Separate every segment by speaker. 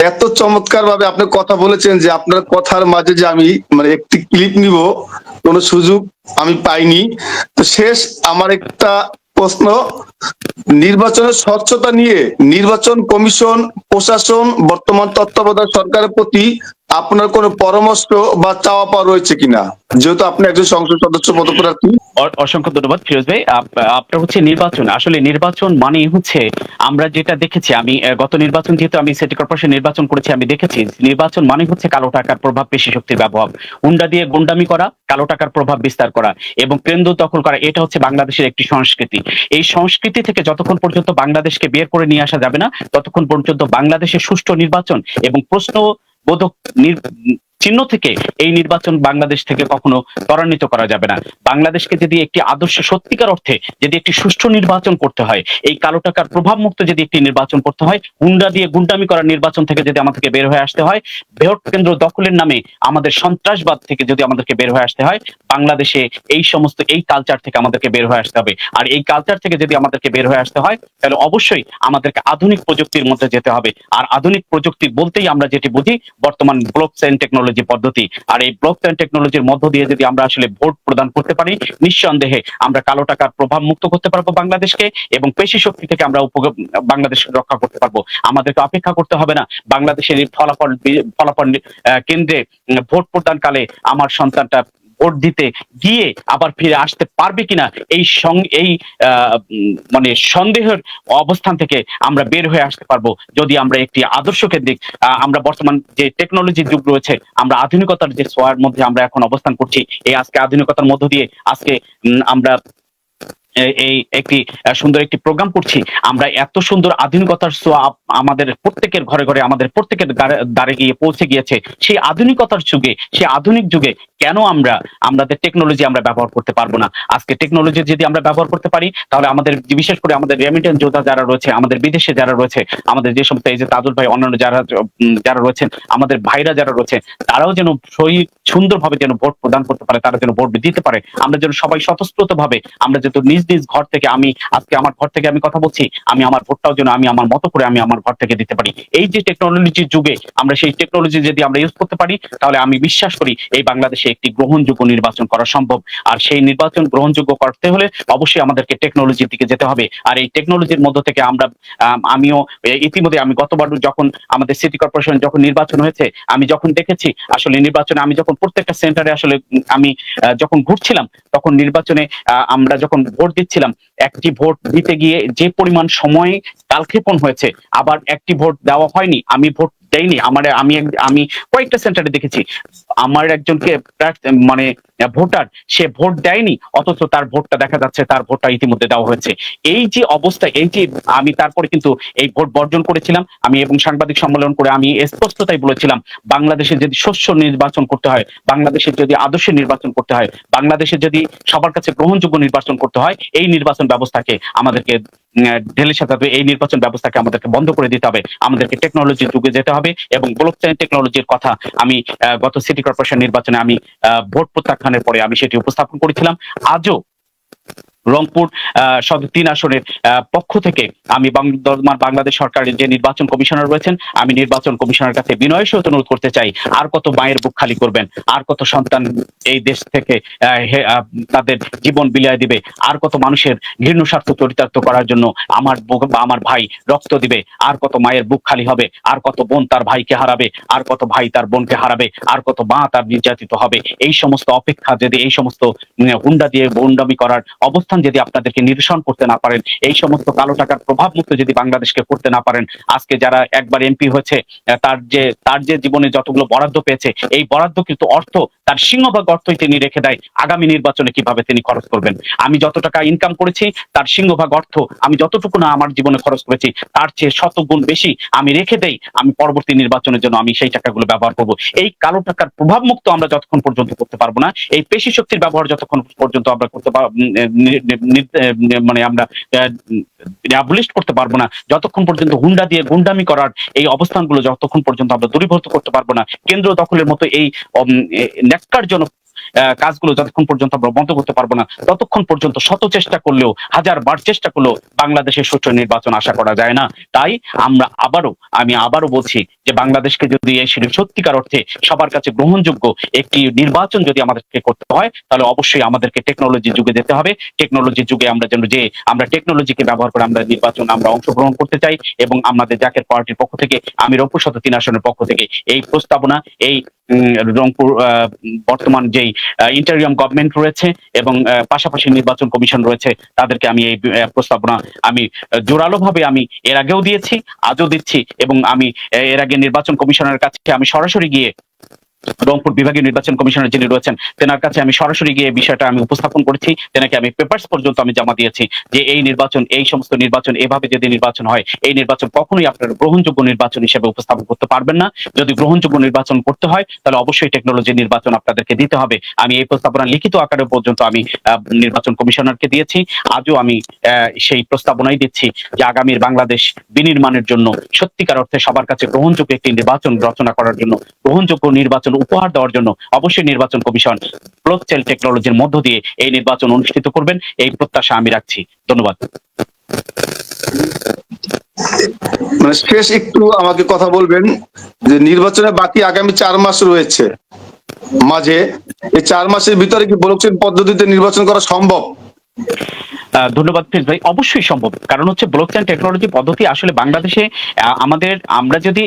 Speaker 1: এত চমৎকার ভাবে আপনি কথা বলেছেন যে আপনার কথার মাঝে যে আমি মানে একটি ক্লিপ নিব, কোন সুযোগ আমি পাইনি। তো শেষ আমার একটা প্রশ্ন, নির্বাচনের স্বচ্ছতা নিয়ে নির্বাচন কমিশন, প্রশাসন, বর্তমান তত্ত্বাবধায়ক সরকারের প্রতি আপনার কোনো পরামর্শ বা চাওয়া পাওয়া রয়েছে কিনা? যেহেতু আপনি একজন সংসদ সদস্য, পদপ্রার্থী।
Speaker 2: অসংখ্য ধন্যবাদ, ফিরোজ ভাই। আপনার হচ্ছে নির্বাচন। আসলে নির্বাচন মানে হচ্ছে আমরা যেটা দেখেছি, আমি গত নির্বাচন যেহেতু আমি সিটি কর্পোরেশন নির্বাচন করেছি, আমি দেখেছি নির্বাচন মানে হচ্ছে কালো টাকার প্রভাব, পেশি শক্তির ব্যবহার। হুন্ডা দিয়ে গুন্ডামি করা, কালো টাকার প্রভাব বিস্তার করা এবং কেন্দ্র দখল করা, এটা হচ্ছে বাংলাদেশের একটি সংস্কৃতি। এই সংস্কৃতি থেকে যতক্ষণ পর্যন্ত বাংলাদেশকে বের করে নিয়ে আসা যাবে না, ততক্ষণ পর্যন্ত বাংলাদেশের সুষ্ঠু নির্বাচন এবং প্রশ্ন বোধক চিহ্ন থেকে এই নির্বাচন বাংলাদেশ থেকে কখনো ত্বরান্বিত করা যাবে না। বাংলাদেশকে যদি একটি আদর্শ সত্যিকার অর্থে যদি একটি সুষ্ঠু নির্বাচন করতে হয়, এই কালো টাকার প্রভাব মুক্ত যদি একটি নির্বাচন করতে হয়, গুন্ডা দিয়ে গুন্ডামি করার নির্বাচন থেকে যদি আমাদেরকে বের হয়ে আসতে হয় ভোট কেন্দ্র দখলের নামে আমাদের সন্ত্রাসবাদ থেকে যদি আমাদেরকে বের হয়ে আসতে হয়, বাংলাদেশে এই সমস্ত এই কালচার থেকে আমাদেরকে বের হয়ে আসতে হবে। আর এই কালচার থেকে যদি আমাদেরকে বের হয়ে আসতে হয়, তাহলে অবশ্যই আমাদেরকে আধুনিক প্রযুক্তির মধ্যে যেতে হবে। আর আধুনিক প্রযুক্তি বলতেই আমরা যেটি বুঝি, বর্তমান ব্লক চেইন টেকনোলজি পদ্ধতি আর এই ব্লক চেন টেকনোলজির মধ্য দিয়ে যদি আমরা আসলে ভোট প্রদান করতে পারি, নিঃসন্দেহে আমরা কালো টাকার প্রভাব মুক্ত করতে পারব বাংলাদেশকে এবং পেশি শক্তি থেকে আমরা বাংলাদেশ রক্ষা করতে পারব। আমাদেরকে অপেক্ষা করতে হবে না। বাংলাদেশের ফলাফল ফলাফল কেন্দ্রে ভোট প্রদানকালে আমার সন্তানটা ভোট দিতে গিয়ে আবার ফিরে আসতে পারবে কিনা এই এই মানে সন্দেহের অবস্থান থেকে আমরা বের হয়ে আসতে পারব যদি আমরা একটি আদর্শ কেন্দ্রিক আমরা বর্তমান যে টেকনোলজি যুগ রয়েছে, আমরা আধুনিকতার যে সোয়ার মধ্যে আমরা এখন অবস্থান করছি, এই আজকে আধুনিকতার মধ্য দিয়ে আজকে আমরা এই একটি সুন্দর একটি প্রোগ্রাম করছি। আমরা এত সুন্দর আধুনিকতার ছোঁয়া আমাদের প্রত্যেকের ঘরে ঘরে, আমাদের প্রত্যেকের দ্বারে গিয়ে পৌঁছে গিয়েছে। সেই আধুনিকতার যুগে, সেই আধুনিক যুগে কেন আমরা আমাদের টেকনোলজি আমরা ব্যবহার করতে পারব না? আজকে টেকনোলজি যদি আমরা ব্যবহার করতে পারি, তাহলে আমাদের, বিশেষ করে আমাদের রেমিটেন্স যোদ্ধা যারা রয়েছে, আমাদের বিদেশে যারা রয়েছে, আমাদের যে সমস্ত এই যে তাজুল ভাই, অন্যান্য যারা যারা রয়েছেন, আমাদের ভাইরা যারা রয়েছে, তারাও যেন সুন্দরভাবে যেন ভোট প্রদান করতে পারে, তারা যেন ভোট দিতে পারে, আমরা যেন সবাই স্বতঃস্ফূর্ত ভাবে আমরা যেহেতু নিজ নিজ ঘর থেকে আমি, আজকে আমার ঘর থেকে আমি কথা বলছি, আমি আমার ভোটটাও যেন আমি আমার মতো করে আমি আমার ঘর থেকে দিতে পারি। এই যে টেকনোলজির যুগে, আমরা সেই টেকনোলজি যদি আমরা ইউজ করতে পারি, তাহলে আমি বিশ্বাস করি, এই বাংলাদেশে একটি গ্রহণযোগ্য নির্বাচন করা সম্ভব। আর সেই নির্বাচন গ্রহণযোগ্য করতে হলে অবশ্যই আমাদেরকে টেকনোলজির দিকে যেতে হবে। আর এই টেকনোলজির মধ্য থেকে আমরা আমিও ইতিমধ্যে আমি গতবার যখন আমাদের সিটি কর্পোরেশন যখন নির্বাচন হয়েছে, আমি যখন দেখেছি, আসলে নির্বাচনে আমি যখন প্রত্যেকটা সেন্টারে আসলে আমি যখন ঘুরছিলাম, তখন নির্বাচনে আমরা যখন ভোট দিচ্ছিলাম, একটি ভোট দিতে গিয়ে যে পরিমাণ সময় কালক্ষেপণ হয়েছে, আবার একটি ভোট দেওয়া হয়নি, আমি ভোট দেইনি আমার, আমি আমি কয়েকটা সেন্টারে দেখেছি। আমার একজনকে মানে ভোটার, সে ভোট দেয়নি, অথচ তার ভোটটা দেখা যাচ্ছে, তার ভোটটা ইতিমধ্যে দেওয়া হয়েছে। এই যে অবস্থা, এই যে আমি তারপরে কিন্তু এই ভোট বর্জন করেছিলাম, আমি এবং সাংবাদিক সম্মেলন করে আমি স্পষ্টতাই বলেছিলাম, বাংলাদেশে যদি শস্য নির্বাচন করতে হয় বাংলাদেশের যদি আদর্শ নির্বাচন করতে হয়, বাংলাদেশে যদি সবার কাছে গ্রহণযোগ্য নির্বাচন করতে হয়, এই নির্বাচন ব্যবস্থাকে আমাদেরকে ঢেলে সাজাতে এই নির্বাচন ব্যবস্থাকে আমাদেরকে বন্ধ করে দিতে হবে। আমাদেরকে টেকনোলজির যুগে যেতে হবে এবং ব্লক টেকনোলজির কথা আমি গত সিটি কর্পোরেশন নির্বাচনে আমি ভোট প্রত্যাখ্যানের পরে আমি সেটি উপস্থাপন করেছিলাম। আজও রংপুর সদর তিন আসনের পক্ষ থেকে আমি বাংলাদেশ সরকারের যে নির্বাচন কমিশনার রয়েছেন, আমি নির্বাচন কমিশনার কাছে বিনয়ের সহিত অনুরোধ করতে চাই, আর কত মায়ের বুক খালি করবেন, আর কত সন্তান এই দেশ থেকে তাদের জীবন বিলিয়ে দিবে, আর কত মানুষের ঘৃণ্য স্বার্থ চরিতার্থ করার জন্য আমার আমার ভাই রক্ত দিবে, আর কত মায়ের বুক খালি হবে, আর কত বোন তার ভাইকে হারাবে, আর কত ভাই তার বোনকে হারাবে, আর কত মা তার নির্যাতিত হবে, এই সমস্ত অপেক্ষা যদি এই সমস্ত হুন্ডা দিয়ে গুন্ডামি করার অবস্থান যদি আপনাদেরকে নিরসন করতে না পারেন, এই সমস্ত কালো টাকার প্রভাব মুক্ত যদি বাংলাদেশকে করতে না পারেন, আজকে যারা একবার এমপি হয়েছে তার যে তার যে জীবনে যতগুলো বরাদ্দ পেয়েছে, এই বরাদ্দ কিন্তু অর্থ, তার সিংহভাগ অর্থই তিনি রেখে দেয় আগামী নির্বাচনে কীভাবে তিনি খরচ করবেন। আমি যত টাকা ইনকাম করেছি, তার সিংহভাগ অর্থ আমি যতটুকু না আমার জীবনে খরচ করেছি, তার চেয়ে শত গুণ বেশি আমি রেখে দেই, আমি পরবর্তী নির্বাচনের জন্য আমি সেই টাকাগুলো ব্যবহার করব। এই কালো টাকার প্রভাব মুক্ত আমরা যতক্ষণ পর্যন্ত করতে পারব না, এই পেশি শক্তির ব্যবহার যতক্ষণ পর্যন্ত আমরা করতে মানে আমরা অ্যাবলিশ করতে পারব না। যতক্ষণ পর্যন্ত গুন্ডা দিয়ে গুন্ডামি করার এই অবস্থানগুলো যতক্ষণ পর্যন্ত আমরা দূরীভূত করতে পারব না, কেন্দ্র দখলের মতো এই ন্যাক্কারজনক কাজগুলো যতক্ষণ পর্যন্ত আমরা বন্ধ করতে পারব না, ততক্ষণ পর্যন্ত শত চেষ্টা করলেও হাজার বার চেষ্টা করলেও বাংলাদেশের সুষ্ঠু নির্বাচন আশা করা যায় না। তাই আমরা আবারও, আমি আবারও বলছি যে বাংলাদেশকে যদি এই সত্যিকার অর্থে সবার কাছে গ্রহণযোগ্য একটি নির্বাচন যদি আমাদেরকে করতে হয়, তাহলে অবশ্যই আমাদেরকে টেকনোলজি যুগে যেতে হবে। টেকনোলজি যুগে আমরা যেন যে, আমরা টেকনোলজিকে ব্যবহার করে আমরা নির্বাচন, আমরা অংশগ্রহণ করতে চাই এবং আমাদের জাকের পার্টির পক্ষ থেকে, আমি রংপুর শত তিন আসনের পক্ষ থেকে এই প্রস্তাবনা, এই রংপুর বর্তমান যেই ইন্টারিয়াম গভর্নমেন্ট রয়েছে এবং পাশাপাশি নির্বাচন কমিশন রয়েছে। তাদেরকে আমি এই প্রস্তাবনা আমি জোরালো ভাবে আমি এর আগেও দিয়েছি, আজও দিচ্ছি এবং আমি এর আগে নির্বাচন কমিশনের কাছে আমি সরাসরি গিয়ে রংপুর বিভাগীয় নির্বাচন কমিশনার যিনি রয়েছেন, তেনার কাছে আমি সরাসরি গিয়ে বিষয়টা আমি উপস্থাপন করেছি। তেনাকে আমি পেপার্স পর্যন্ত আমি জমা দিয়েছি যে এই নির্বাচন, এই সমস্ত নির্বাচন, এভাবে যদি নির্বাচন হয়, এই নির্বাচন কখনোই আপনারা গ্রহণযোগ্য নির্বাচন হিসেবে উপস্থাপন করতে পারবেন না। যদি গ্রহণযোগ্য নির্বাচন করতে হয়, তাহলে অবশ্যই টেকনোলজি নির্বাচন আপনাদেরকে দিতে হবে। আমি এই প্রস্তাবনা লিখিত আকারে পর্যন্ত আমি নির্বাচন কমিশনারকে দিয়েছি। আজও আমি সেই প্রস্তাবনাই দিচ্ছি যে আগামীর বাংলাদেশ বিনির্মাণের জন্য সত্যিকার অর্থে সবার কাছে গ্রহণযোগ্য একটি নির্বাচন রচনা করার জন্য গ্রহণযোগ্য নির্বাচন উপহার দেওয়ার জন্য অবশ্যই নির্বাচন কমিশন ব্লকচেন টেকনোলজির মধ্য দিয়ে এই নির্বাচন অনুষ্ঠিত করবেন। এই প্রত্যাশা আমি রাখছি। ধন্যবাদ।
Speaker 1: মানে শেষ একটু আমাকে কথা বলবেন যে নির্বাচনে বাকি আগামী চার মাস রয়েছে। মাঝে এই চার মাসের ভিতরে কি ব্লকচেন পদ্ধতিতে নির্বাচন করা সম্ভব?
Speaker 2: ধন্যবাদ ফিরোজ ভাই। অবশ্যই সম্ভব। কারণ হচ্ছে ব্লকচেন টেকনোলজি পদ্ধতি আসলে বাংলাদেশে আমাদের, আমরা যদি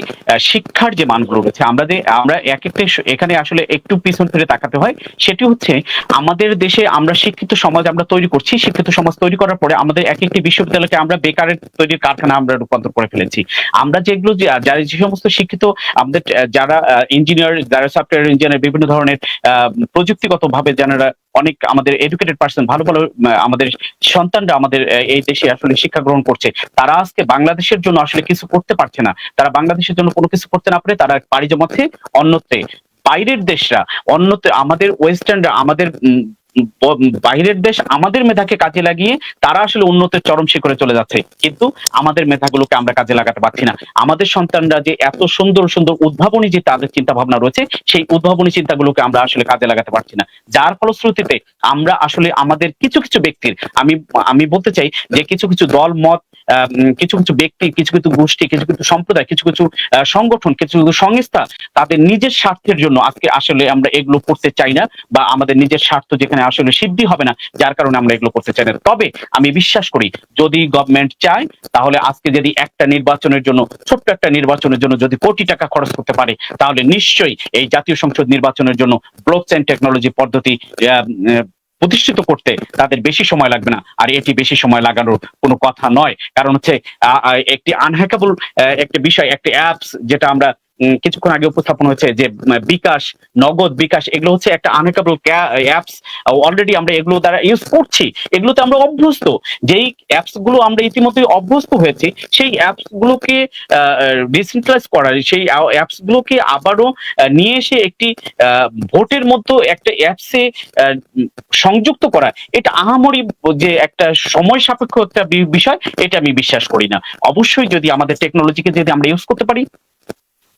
Speaker 2: শিক্ষার যে মানগুলো রয়েছে, আমরা যে, আমরা এক একটা এখানে আসলে একটু পিছন ফিরে তাকাতে হয়। সেটি হচ্ছে, আমাদের দেশে আমরা শিক্ষিত সমাজ আমরা তৈরি করছি। শিক্ষিত সমাজ তৈরি করার পরে আমাদের এক একটি বিশ্ববিদ্যালয়কে আমরা বেকারের তৈরির কারখানা আমরা রূপান্তর করে ফেলেছি। আমরা যেগুলো যারা যে সমস্ত শিক্ষিত, আমাদের যারা ইঞ্জিনিয়ার যারা সফটওয়্যার ইঞ্জিনিয়ার বিভিন্ন ধরনের প্রযুক্তিগত ভাবে যারা অনেক আমাদের এডুকেটেড পার্সন ভালো ভালো আমাদের সন্তানরা আমাদের এই দেশে আসলে শিক্ষা গ্রহণ করছে। তারা আজকে বাংলাদেশের জন্য আসলে কিছু করতে পারছে না। তারা বাংলাদেশের জন্য কোনো কিছু করতে না পারে তারা পাড়ি জমাচ্ছে অন্যত্রে। বাইরের দেশরা অন্যতে আমাদের ওয়েস্টার্নরা আমাদের বাইরের দেশ আমাদের মেধাকে কাজে লাগিয়ে তারা আসলে উন্নতের চরম শিখরে চলে যাচ্ছে। কিন্তু আমাদের মেধাগুলোকে আমরা কাজে লাগাতে পারছি না। আমাদের সন্তানরা যে এত সুন্দর সুন্দর উদ্ভাবনী যে তাদের চিন্তা ভাবনা রয়েছে, সেই উদ্ভাবনী চিন্তাগুলোকে আমরা আসলে কাজে লাগাতে পারছি না। যার ফলশ্রুতিতে আমরা আসলে আমাদের কিছু কিছু ব্যক্তির, আমি আমি বলতে চাই যে কিছু কিছু দল, মত কিছু কিছু ব্যক্তি, কিছু কিছু গোষ্ঠী, কিছু কিছু সম্প্রদায়, কিছু কিছু সংগঠন, কিছু কিছু সংস্থা, তাদের নিজের স্বার্থের জন্য আজকে আসলে আমরা এগুলো করতে চাই না বা আমাদের নিজের স্বার্থ যেখানে আসলে সিদ্ধি হবে না, যার কারণে আমরা এগুলো করতে চাই না। তবে আমি বিশ্বাস করি, যদি গভর্নমেন্ট চায়, তাহলে আজকে যদি একটা নির্বাচনের জন্য, ছোট্ট একটা নির্বাচনের জন্য যদি কোটি টাকা খরচ করতে পারে, তাহলে নিশ্চয়ই এই জাতীয় সংসদ নির্বাচনের জন্য ব্লকচেন টেকনোলজি পদ্ধতি প্রতিষ্ঠিত করতে তাদের বেশি সময় লাগবে না। আর এটি বেশি সময় লাগানোর কোনো কথা নয়। কারণ হচ্ছে একটি আনহ্যাকেবল একটা বিষয়, একটি অ্যাপস যেটা আমরা কিছুক্ষণ আগে উপস্থাপন হয়েছে যে বিকাশ, নগদ বিকাশ, এগুলো হচ্ছে একটা আনহ্যাকেবল অ্যাপস অলরেডি আমরা এগুলো দ্বারা ইউজ করছি। এগুলোতে আমরা অভ্যস্ত। যেই অ্যাপসগুলো আমরা ইতিমধ্যে অভ্যস্ত হয়েছি, সেই অ্যাপস গুলোকে ডিসেন্ট্রালাইজ করা, সেই অ্যাপস গুলোকে আবারও নিয়ে এসে একটি ভোটের মতো একটা অ্যাপসে সংযুক্ত করা। এটা আহামরি যে একটা সময় সাপেক্ষ একটা বিষয়, এটা আমি বিশ্বাস করি না। অবশ্যই যদি আমাদের টেকনোলজিকে যদি আমরা ইউজ করতে পারি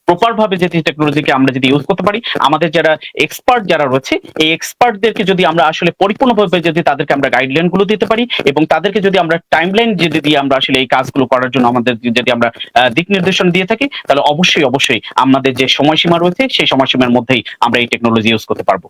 Speaker 2: প্রপার ভাবে যদি টেকনোলজিকে আমরা যদি ইউজ করতে পারি, আমাদের যারা এক্সপার্ট যারা রয়েছে, এই এক্সপার্টদেরকে যদি আমরা আসলে পরিপূর্ণভাবে যদি তাদেরকে আমরা গাইডলাইনগুলো দিতে পারি এবং তাদেরকে যদি আমরা টাইমলাইন যদি দিয়ে আমরা আসলে এই কাজগুলো করার জন্য আমাদের যদি আমরা দিক নির্দেশনা দিয়ে থাকি, তাহলে অবশ্যই অবশ্যই আমাদের যে সময়সীমা রয়েছে, সেই সময়সীমার মধ্যেই আমরা এই টেকনোলজি ইউজ করতে পারব।